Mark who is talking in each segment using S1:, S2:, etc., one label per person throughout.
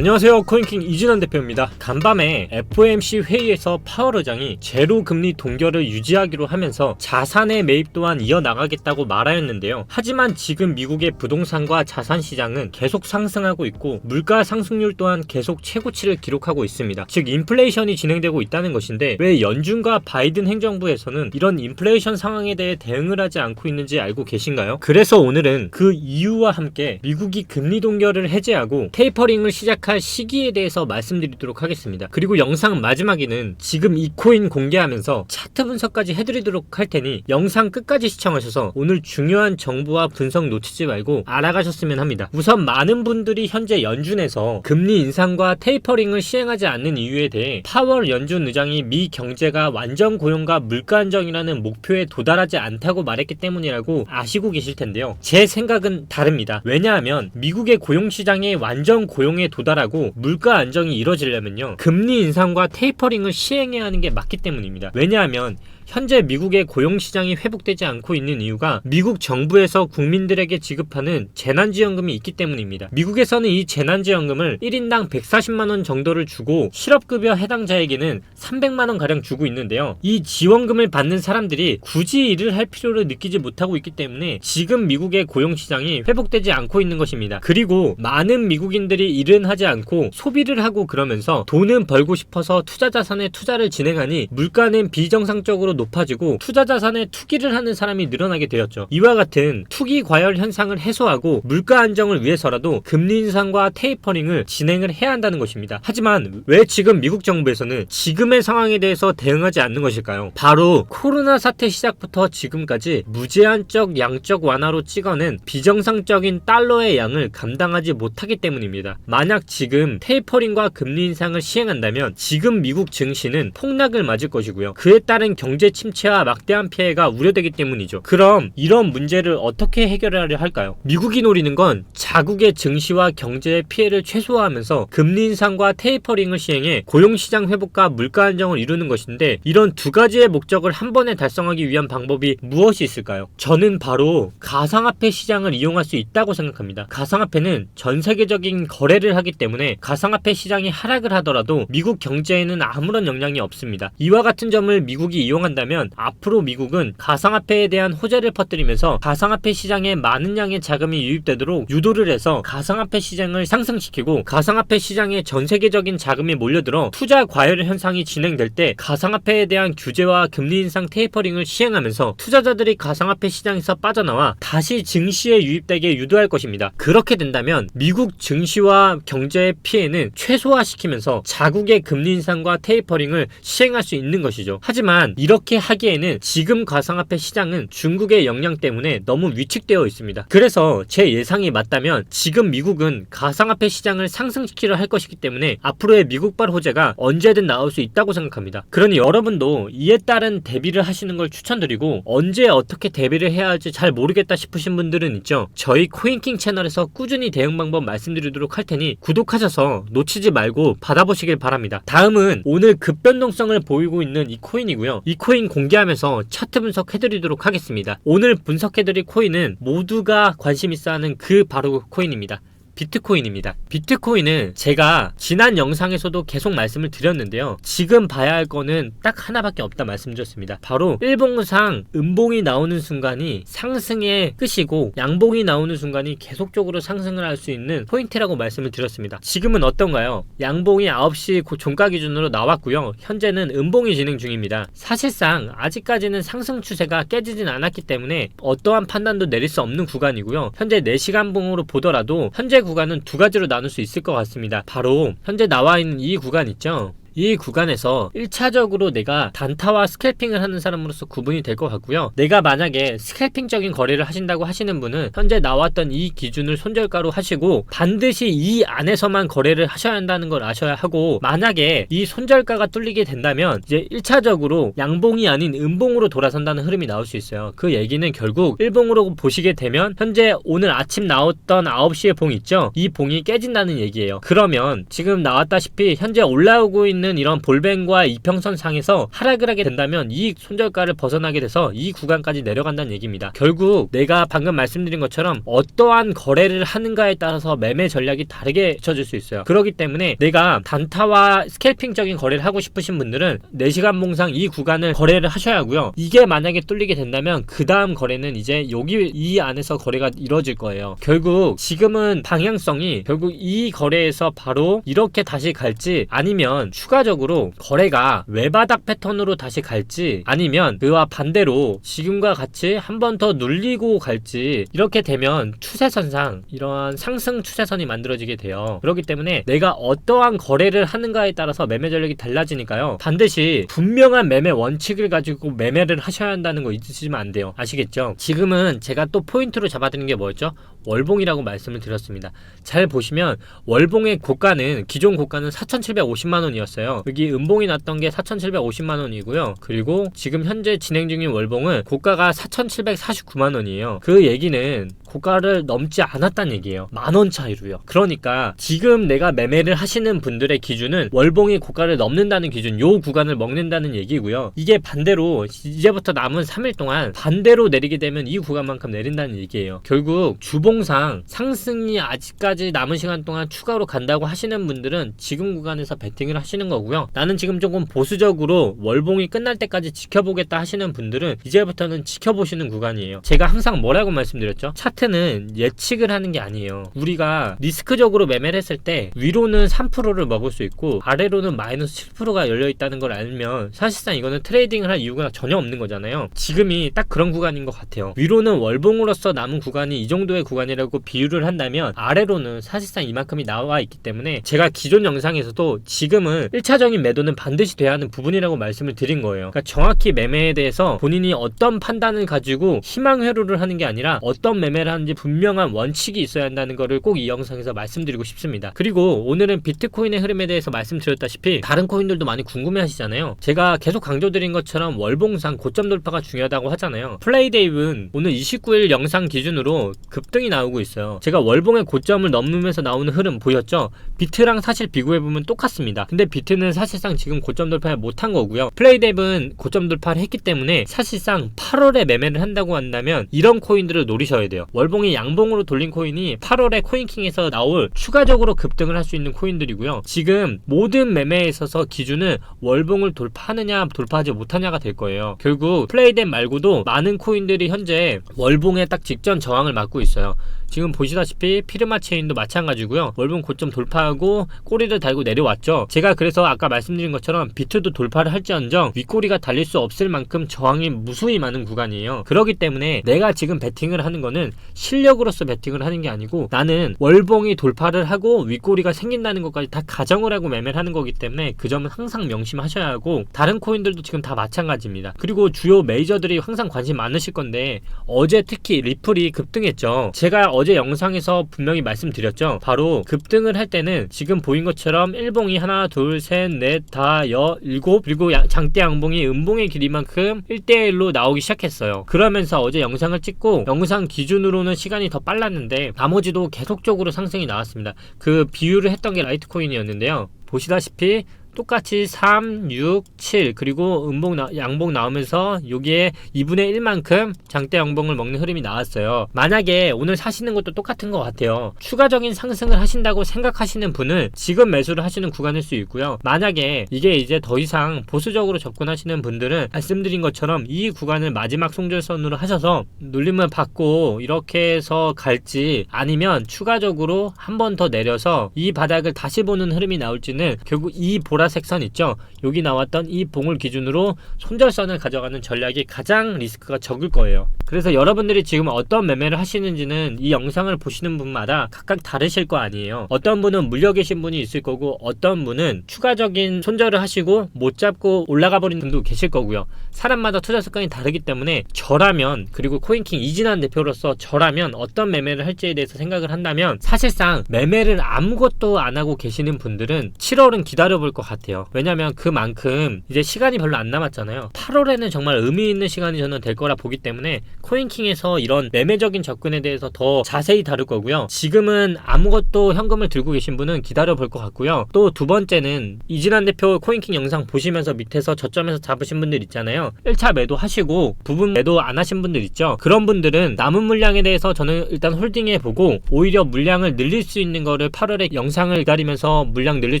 S1: 안녕하세요. 코인킹 이진환 대표입니다. 간밤에 FOMC 회의에서 파월 의장이 제로 금리 동결을 유지하기로 하면서 자산의 매입 또한 이어나가겠다고 말하였는데요. 하지만 지금 미국의 부동산과 자산 시장은 계속 상승하고 있고 물가 상승률 또한 계속 최고치를 기록하고 있습니다. 즉 인플레이션이 진행되고 있다는 것인데 왜 연준과 바이든 행정부에서는 이런 인플레이션 상황에 대해 대응을 하지 않고 있는지 알고 계신가요? 그래서 오늘은 그 이유와 함께 미국이 금리 동결을 해제하고 테이퍼링을 시작 할 시기에 대해서 말씀드리도록 하겠습니다. 그리고 영상 마지막에는 지금 이 코인 공개하면서 차트 분석까지 해드리도록 할 테니 영상 끝까지 시청하셔서 오늘 중요한 정보와 분석 놓치지 말고 알아가셨으면 합니다. 우선 많은 분들이 현재 연준에서 금리 인상과 테이퍼링을 시행하지 않는 이유에 대해 파월 연준 의장이 미 경제가 완전 고용과 물가 안정이라는 목표에 도달하지 않다고 말했기 때문이라고 아시고 계실 텐데요. 제 생각은 다릅니다. 왜냐하면 미국의 고용 시장이 완전 고용에 도달하 고 물가 안정이 이뤄지려면요. 금리 인상과 테이퍼링을 시행해야 하는 게 맞기 때문입니다. 왜냐하면 현재 미국의 고용 시장이 회복되지 않고 있는 이유가 미국 정부에서 국민들에게 지급하는 재난지원금이 있기 때문입니다. 미국에서는 이 재난지원금을 1인당 140만 원 정도를 주고 실업급여 해당자에게는 300만 원 가량 주고 있는데요. 이 지원금을 받는 사람들이 굳이 일을 할 필요를 느끼지 못하고 있기 때문에 지금 미국의 고용 시장이 회복되지 않고 있는 것입니다. 그리고 많은 미국인들이 일은 하지 않고 소비를 하고 그러면서 돈은 벌고 싶어서 투자 자산에 투자를 진행하니 물가는 비정상적으로 높아지고 투자 자산에 투기를 하는 사람이 늘어나게 되었죠. 이와 같은 투기 과열 현상을 해소하고 물가 안정을 위해서라도 금리 인상과 테이퍼링을 진행을 해야 한다는 것입니다. 하지만 왜 지금 미국 정부에서는 지금의 상황에 대해서 대응하지 않는 것일까요? 바로 코로나 사태 시작부터 지금까지 무제한적 양적 완화로 찍어낸 비정상적인 달러의 양을 감당하지 못하기 때문입니다. 만약 지금 테이퍼링과 금리 인상을 시행한다면 지금 미국 증시는 폭락을 맞을 것이고요. 그에 따른 경제 침체와 막대한 피해가 우려되기 때문이죠. 그럼 이런 문제를 어떻게 해결하려 할까요? 미국이 노리는 건 자국의 증시와 경제의 피해를 최소화하면서 금리 인상과 테이퍼링을 시행해 고용시장 회복과 물가 안정을 이루는 것인데 이런 두 가지의 목적을 한 번에 달성하기 위한 방법이 무엇이 있을까요? 저는 바로 가상화폐 시장을 이용할 수 있다고 생각합니다. 가상화폐는 전 세계적인 거래를 하기 때문에 가상화폐 시장이 하락을 하더라도 미국 경제에는 아무런 영향이 없습니다. 이와 같은 점을 미국이 이용한 다면 앞으로 미국은 가상화폐에 대한 호재를 퍼뜨리면서 가상화폐 시장에 많은 양의 자금이 유입되도록 유도를 해서 가상화폐 시장을 상승시키고 가상화폐 시장에 전 세계적인 자금이 몰려들어 투자 과열 현상이 진행될 때 가상화폐에 대한 규제와 금리 인상 테이퍼링을 시행하면서 투자자들이 가상화폐 시장에서 빠져나와 다시 증시에 유입되게 유도할 것입니다. 그렇게 된다면 미국 증시와 경제의 피해는 최소화시키면서 자국의 금리 인상과 테이퍼링을 시행할 수 있는 것이죠. 하지만 이렇게 하기에는 지금 가상화폐 시장은 중국의 영향 때문에 너무 위축되어 있습니다. 그래서 제 예상이 맞다면 지금 미국은 가상화폐 시장을 상승시키려 할 것이기 때문에 앞으로의 미국발 호재가 언제든 나올 수 있다고 생각합니다. 그러니 여러분도 이에 따른 대비를 하시는 걸 추천드리고 언제 어떻게 대비를 해야 할지 잘 모르겠다 싶으신 분들은 있죠. 저희 코인킹 채널에서 꾸준히 대응 방법 말씀드리도록 할 테니 구독하셔서 놓치지 말고 받아보시길 바랍니다. 다음은 오늘 급변동성을 보이고 있는 이 코인이고요. 이 코인 공개하면서 차트 분석해드리도록 하겠습니다. 오늘 분석해드릴 코인은 모두가 관심 있어 하는 그 바로 코인입니다. 비트코인입니다. 비트코인은 제가 지난 영상에서도 계속 말씀을 드렸는데요. 지금 봐야 할 거는 딱 하나밖에 없다 말씀드렸습니다. 바로 일봉상 음봉이 나오는 순간이 상승의 끝이고 양봉이 나오는 순간이 계속적으로 상승을 할 수 있는 포인트라고 말씀을 드렸습니다. 지금은 어떤가요? 양봉이 9시 고 종가 기준으로 나왔고요. 현재는 음봉이 진행 중입니다. 사실상 아직까지는 상승 추세가 깨지진 않았기 때문에 어떠한 판단도 내릴 수 없는 구간이고요. 현재 4시간 봉으로 보더라도 현재 구 간은 두 가지로 나눌 수 있을 것 같습니다. 바로 현재 나와 있는 이 구간 있죠? 이 구간에서 1차적으로 내가 단타와 스캘핑을 하는 사람으로서 구분이 될 것 같고요. 내가 만약에 스캘핑적인 거래를 하신다고 하시는 분은 현재 나왔던 이 기준을 손절가로 하시고 반드시 이 안에서만 거래를 하셔야 한다는 걸 아셔야 하고 만약에 이 손절가가 뚫리게 된다면 이제 1차적으로 양봉이 아닌 음봉으로 돌아선다는 흐름이 나올 수 있어요. 그 얘기는 결국 일봉으로 보시게 되면 현재 오늘 아침 나왔던 9시의 봉 있죠? 이 봉이 깨진다는 얘기예요. 그러면 지금 나왔다시피 현재 올라오고 있는 있는 이런 볼뱅과 이평선 상에서 하락을 하게 된다면 이 손절가를 벗어나게 돼서 이 구간까지 내려간다는 얘기입니다. 결국 내가 방금 말씀드린 것처럼 어떠한 거래를 하는가에 따라서 매매 전략이 다르게 쳐질 수 있어요. 그렇기 때문에 내가 단타와 스캘핑적인 거래를 하고 싶으신 분들은 4시간 봉상 이 구간을 거래를 하셔야 하고요. 이게 만약에 뚫리게 된다면 그 다음 거래는 이제 여기 이 안에서 거래가 이루어질 거예요. 결국 지금은 방향성이 결국 이 거래에서 바로 이렇게 다시 갈지 아니면 추가 적으로 거래가 외바닥 패턴으로 다시 갈지 아니면 그와 반대로 지금과 같이 한 번 더 눌리고 갈지 이렇게 되면 추세선상 이러한 상승 추세선이 만들어지게 돼요. 그렇기 때문에 내가 어떠한 거래를 하는가에 따라서 매매 전략이 달라지니까요. 반드시 분명한 매매 원칙을 가지고 매매를 하셔야 한다는 거 잊으시면 안 돼요. 아시겠죠? 지금은 제가 또 포인트로 잡아드는 게 뭐였죠? 월봉이라고 말씀을 드렸습니다. 잘 보시면 월봉의 고가는 기존 고가는 4,750만 원이었어요. 여기 음봉이 났던 게 4,750만 원이고요. 그리고 지금 현재 진행 중인 월봉은 고가가 4,749만 원이에요. 그 얘기는 고가를 넘지 않았다는 얘기예요. 만 원 차이로요. 그러니까 지금 내가 매매를 하시는 분들의 기준은 월봉이 고가를 넘는다는 기준, 요 구간을 먹는다는 얘기고요. 이게 반대로 이제부터 남은 3일 동안 반대로 내리게 되면 이 구간만큼 내린다는 얘기예요. 결국 주봉상 상승이 아직까지 남은 시간 동안 추가로 간다고 하시는 분들은 지금 구간에서 베팅을 하시는 거고요. 나는 지금 조금 보수적으로 월봉이 끝날 때까지 지켜보겠다 하시는 분들은 이제부터는 지켜보시는 구간이에요. 제가 항상 뭐라고 말씀드렸죠? 차트 는 예측을 하는 게 아니에요. 우리가 리스크적으로 매매를 했을 때 위로는 3%를 먹을 수 있고 아래로는 마이너스 7%가 열려 있다는 걸 알면 사실상 이거는 트레이딩을 할 이유가 전혀 없는 거잖아요. 지금이 딱 그런 구간인 것 같아요. 위로는 월봉으로서 남은 구간이 이 정도의 구간이라고 비유를 한다면 아래로는 사실상 이만큼이 나와 있기 때문에 제가 기존 영상에서도 지금은 1차적인 매도는 반드시 돼야 하는 부분이라고 말씀을 드린 거예요. 그러니까 정확히 매매에 대해서 본인이 어떤 판단을 가지고 희망 회로를 하는 게 아니라 어떤 매매를 하는지 분명한 원칙이 있어야 한다는 거를 꼭이 영상에서 말씀드리고 싶습니다. 그리고 오늘은 비트코인의 흐름에 대해서 말씀드렸다시피 다른 코인들도 많이 궁금해 하시잖아요. 제가 계속 강조드린 것처럼 월봉상 고점 돌파가 중요하다고 하잖아요. 플레이데이는 오늘 29일 영상 기준으로 급등이 나오고 있어요. 제가 월봉의 고점을 넘으면서 나오는 흐름 보였죠? 비트랑 사실 비교해보면 똑같습니다. 근데 비트는 사실상 지금 고점 돌파를 못한 거고요. 플레이데이는 고점 돌파를 했기 때문에 사실상 8월에 매매를 한다고 한다면 이런 코인들을 노리셔야 돼요. 월봉이 양봉으로 돌린 코인이 8월에 코인킹에서 나올 추가적으로 급등을 할 수 있는 코인들이고요. 지금 모든 매매에 있어서 기준은 월봉을 돌파하느냐 돌파하지 못하냐가 될 거예요. 결국 플레이덴 말고도 많은 코인들이 현재 월봉에 딱 직전 저항을 맞고 있어요. 지금 보시다시피 피르마 체인도 마찬가지고요. 월봉 고점 돌파하고 꼬리를 달고 내려왔죠. 제가 그래서 아까 말씀드린 것처럼 비트도 돌파를 할지언정 윗꼬리가 달릴 수 없을 만큼 저항이 무수히 많은 구간이에요. 그렇기 때문에 내가 지금 베팅을 하는 거는 실력으로서 베팅을 하는 게 아니고 나는 월봉이 돌파를 하고 윗꼬리가 생긴다는 것까지 다 가정을 하고 매매를 하는 거기 때문에 그 점은 항상 명심하셔야 하고 다른 코인들도 지금 다 마찬가지입니다. 그리고 주요 메이저들이 항상 관심 많으실 건데 어제 특히 리플이 급등했죠. 제가 어제 영상에서 분명히 말씀드렸죠. 바로 급등을 할 때는 지금 보인 것처럼 일봉이 하나, 둘, 셋, 넷, 다, 여, 일곱 그리고 야- 장대 양봉이 음봉의 길이만큼 1대1로 나오기 시작했어요. 그러면서 어제 영상을 찍고 영상 기준으로는 시간이 더 빨랐는데 나머지도 계속적으로 상승이 나왔습니다. 그 비유를 했던 게 라이트코인이었는데요. 보시다시피 똑같이 3, 6, 7 그리고 음봉 나, 양봉 나오면서 여기에 2분의 1만큼 장대 양봉을 먹는 흐름이 나왔어요. 만약에 오늘 사시는 것도 똑같은 것 같아요. 추가적인 상승을 하신다고 생각하시는 분은 지금 매수를 하시는 구간일 수 있고요. 만약에 이게 이제 더 이상 보수적으로 접근하시는 분들은 말씀드린 것처럼 이 구간을 마지막 송절선으로 하셔서 눌림을 받고 이렇게 해서 갈지 아니면 추가적으로 한 번 더 내려서 이 바닥을 다시 보는 흐름이 나올지는 결국 이 보라 색 선 있죠? 여기 나왔던 이 봉을 기준으로 손절선을 가져가는 전략이 가장 리스크가 적을 거예요. 그래서 여러분들이 지금 어떤 매매를 하시는지는 이 영상을 보시는 분마다 각각 다르실 거 아니에요. 어떤 분은 물려 계신 분이 있을 거고 어떤 분은 추가적인 손절을 하시고 못 잡고 올라가 버린 분도 계실 거고요. 사람마다 투자 습관이 다르기 때문에 저라면 그리고 코인킹 이진한 대표로서 저라면 어떤 매매를 할지에 대해서 생각을 한다면 사실상 매매를 아무것도 안 하고 계시는 분들은 7월은 기다려 볼것 같아요. 왜냐면 그만큼 이제 시간이 별로 안 남았잖아요. 8월에는 정말 의미 있는 시간이 저는 될 거라 보기 때문에 코인킹에서 이런 매매적인 접근에 대해서 더 자세히 다룰 거고요. 지금은 아무것도 현금을 들고 계신 분은 기다려 볼 것 같고요. 또 두 번째는 이진환 대표 코인킹 영상 보시면서 밑에서 저점에서 잡으신 분들 있잖아요. 1차 매도 하시고 부분 매도 안 하신 분들 있죠. 그런 분들은 남은 물량에 대해서 저는 일단 홀딩해 보고 오히려 물량을 늘릴 수 있는 거를 8월에 영상을 기다리면서 물량 늘릴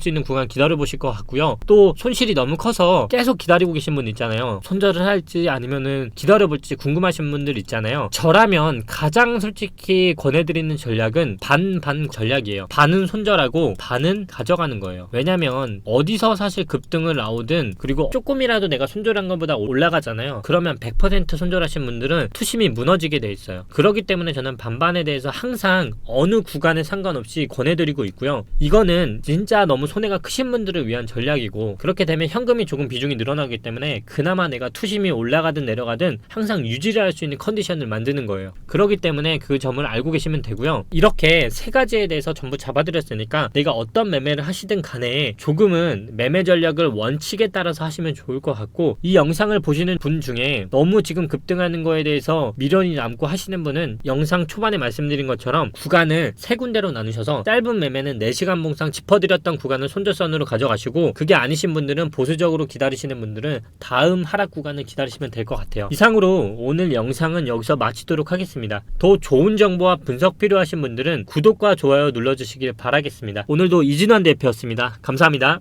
S1: 수 있는 구간 기다려 보실 것 같고요. 또 손실이 너무 커서 계속 기다리고 계신 분 있잖아요. 손절을 할지 아니면은 기다려 볼지 궁금하신 분들 있잖아요. 저라면 가장 솔직히 권해드리는 전략은 반반 전략이에요. 반은 손절하고 반은 가져가는 거예요. 왜냐면 어디서 사실 급등을 나오든 그리고 조금이라도 내가 손절한 것보다 올라가잖아요. 그러면 100% 손절하신 분들은 투심이 무너지게 돼 있어요. 그렇기 때문에 저는 반반에 대해서 항상 어느 구간에 상관없이 권해드리고 있고요. 이거는 진짜 너무 손해가 크신 분들을 위한 전략이고 그렇게 되면 현금이 조금 비중이 늘어나기 때문에 그나마 내가 투심이 올라가든 내려가든 항상 유지를 할 수 있는 컨디션을 만드는 거예요. 그렇기 때문에 그 점을 알고 계시면 되고요. 이렇게 세 가지에 대해서 전부 잡아드렸으니까 내가 어떤 매매를 하시든 간에 조금은 매매 전략을 원칙에 따라서 하시면 좋을 것 같고 이 영상을 보시는 분 중에 너무 지금 급등하는 거에 대해서 미련이 남고 하시는 분은 영상 초반에 말씀드린 것처럼 구간을 세 군데로 나누셔서 짧은 매매는 4시간 봉상 짚어드렸던 구간을 손절선으로 가져가시 고 그게 아니신 분들은 보수적으로 기다리시는 분들은 다음 하락 구간을 기다리시면 될 것 같아요. 이상으로 오늘 영상은 여기서 마치도록 하겠습니다. 더 좋은 정보와 분석 필요하신 분들은 구독과 좋아요 눌러주시길 바라겠습니다. 오늘도 이진환 대표였습니다. 감사합니다.